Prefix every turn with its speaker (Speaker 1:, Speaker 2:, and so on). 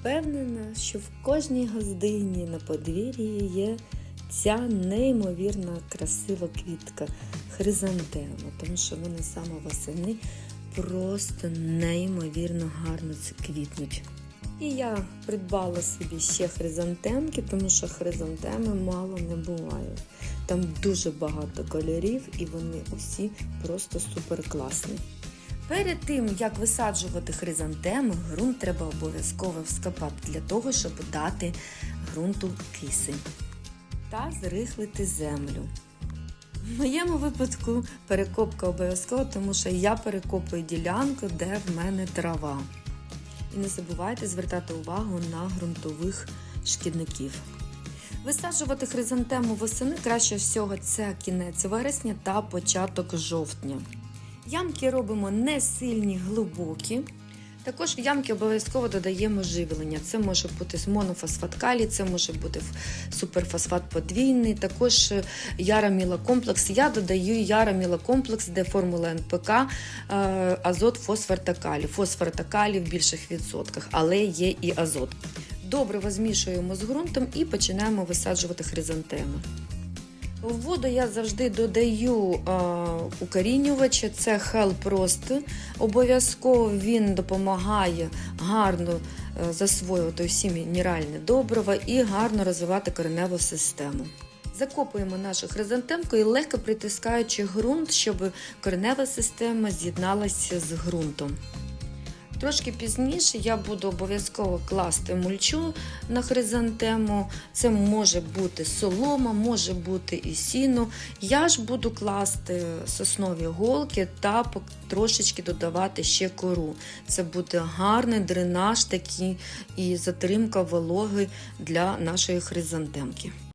Speaker 1: Впевнена, що в кожній газдині на подвір'ї є ця неймовірна красива квітка хризантема, тому що вони саме восени просто неймовірно гарно квітнуть. І я придбала собі ще хризантемки, тому що хризантеми мало не буває. Там дуже багато кольорів і вони усі просто супер класні. Перед тим, як висаджувати хризантеми, ґрунт треба обов'язково вскопати для того, щоб дати ґрунту кисень та зрихлити землю. В моєму випадку перекопка обов'язково, тому що я перекопую ділянку, де в мене трава. І не забувайте звертати увагу на ґрунтових шкідників. Висаджувати хризантему восени краще всього це кінець вересня та початок жовтня. Ямки робимо не сильні, глибокі. Також в ямки обов'язково додаємо живлення. Це може бути монофосфат калій, це може бути суперфосфат подвійний, також ярамілокомплекс. Я додаю ярамілокомплекс, де формула НПК, е, азот, фосфор та калій. Фосфор та калій в більших відсотках, але є і азот. Добре змішуємо з ґрунтом і починаємо висаджувати хризантеми. В воду я завжди додаю е, укорінювача, це Hellprost. Обов'язково він допомагає гарно е, засвоювати усі мінеральні добрива і гарно розвивати кореневу систему. Закопуємо нашу хризантемку і легко притискаючи ґрунт, щоб коренева система з'єдналася з ґрунтом. Трошки пізніше я буду обов'язково класти мульчу на хризантему. Це може бути солома, може бути і сіно. Я ж буду класти соснові голки та трошечки додавати ще кору. Це буде гарний дренаж такий і затримка вологи для нашої хризантемки.